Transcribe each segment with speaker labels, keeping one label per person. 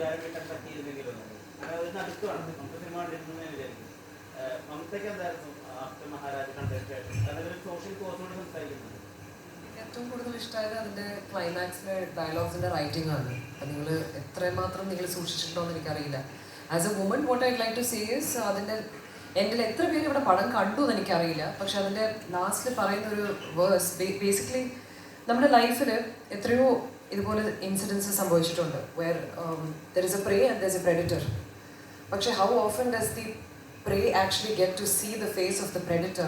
Speaker 1: പ്രതികാരം after social
Speaker 2: ഏറ്റവും കൂടുതൽ ഇഷ്ടമായത് അതിന്റെ ക്ലൈമാക്സിലെ ഡയലോഗ്സിന്റെ റൈറ്റിംഗ് ആണ്. നിങ്ങൾ എത്രമാത്രം നിങ്ങൾ സൂക്ഷിച്ചിട്ടുണ്ടോ എന്ന് എനിക്കറിയില്ല. As a woman what I like to sees അതിന്റെ എന്റെ എത്ര പേര് ഇവിടെ പടം കണ്ടു എന്ന് എനിക്കറിയില്ല. പക്ഷെ അതിന്റെ ലാസ്റ്റിൽ പറയുന്ന ഒരു വേഴ്സ് ബേസിക്കലി നമ്മുടെ ലൈഫിൽ എത്രയോ ഇതുപോലെ ഇൻസിഡൻസ് സംഭവിച്ചിട്ടുണ്ട് where there is a prey and there is a predator പക്ഷെ how often does the prey actually get to see the face of the predator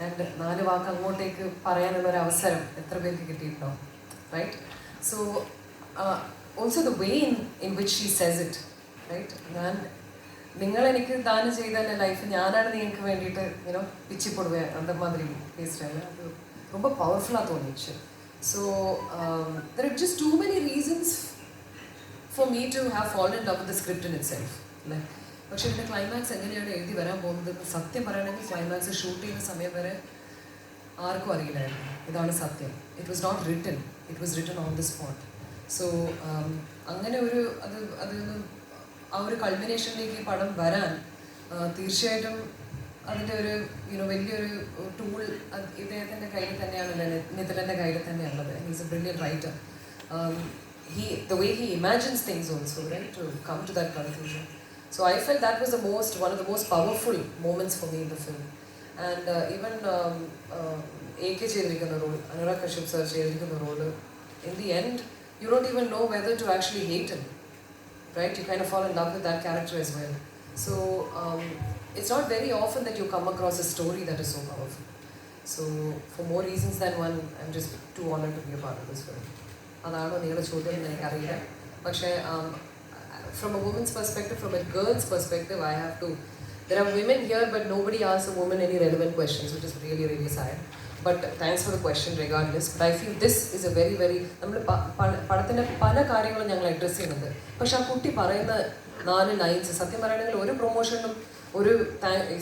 Speaker 2: and നാല് വാക്ക് അങ്ങോട്ടേക്ക് പറയാനുള്ള ഒരു അവസരം എത്ര പേർക്ക് കിട്ടിയിട്ടുണ്ടോ right so also the way in in which she says it right ഞാൻ നിങ്ങൾ എനിക്ക് ദാനം ചെയ്ത എൻ്റെ ലൈഫ് ഞാനാണ് നിങ്ങൾക്ക് വേണ്ടിയിട്ട് ഇങ്ങനെ പിച്ചി போடுவேன் அந்த மாதிரி பேசுகிறேன் அது ரொம்ப பவர்ஃபுல்லாக தோணிச்சு So um, there are just too many reasons for me to have fallen in love with the script in itself. പക്ഷെ എന്റെ ക്ലൈമാക്സ് എങ്ങനെയാണ് എഴുതി വരാൻ പോകുന്നത്? സത്യം പറയണമെങ്കിൽ ക്ലൈമാക്സ് ഷൂട്ട് ചെയ്യുന്ന സമയം വരെ ആർക്കും അറിയില്ലായിരുന്നു. ഇതാണ് സത്യം. It was not written it was written on the spot so അങ്ങനെ ഒരു അത് അതിൽ ആ ഒരു കൾമിനേഷനിലേക്ക് പടം വരാൻ തീർച്ചയായിട്ടും അതിൻ്റെ ഒരു യുനോ വലിയൊരു ടൂൾ ഇദ്ദേഹത്തിൻ്റെ കയ്യിൽ തന്നെയാണല്ലോ നിതിലൻ്റെ കയ്യിൽ തന്നെയാണുള്ളത് he's a brilliant writer um, he the way he imagines things also right to come to that conclusion so i felt that was the most one of the most powerful moments for me in the film and uh, even um, uh, AK ചെയ്തിരിക്കുന്ന role Anurag Kashyap sir ചെയ്തിരിക്കുന്ന role in the end you don't even know whether to actually hate him right you kind of fall in love with that character as well so um, it's not very often that you come across a story that is so powerful so for more reasons than one i'm just too honored to be a part of this film അതാണോ നിങ്ങളുടെ ചോദ്യം എന്ന് എനിക്കറിയില്ല പക്ഷേ from a woman's perspective from a girl's perspective I have to there are women here but nobody as a woman any relevant questions which is really really sad but thanks for the question regardless but I feel this is a very very നമ്മൾ പടത്തിൻ്റെ പല കാര്യങ്ങളും ഞങ്ങൾ address ചെയ്യുന്നുണ്ട് പക്ഷെ ആ കുട്ടി പറയുന്ന നാല് ലൈൻസ് സത്യം പറയുകയാണെങ്കിൽ ഒരു പ്രൊമോഷനും ഒരു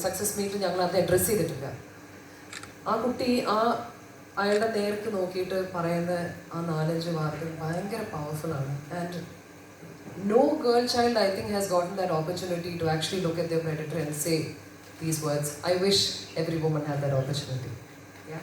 Speaker 2: സക്സസ് മീറ്റിൽ ഞങ്ങൾ അത് അഡ്രസ് ചെയ്തിട്ടില്ല. ആ കുട്ടി ആ അയാളുടെ നേർക്ക് നോക്കിയിട്ട് പറയുന്ന ആ നാലഞ്ച് വാർത്തകൾ ഭയങ്കര ആണ്. And no girl child I think has gotten that opportunity to actually look at the predator and say these words I wish every woman have that opportunity yeah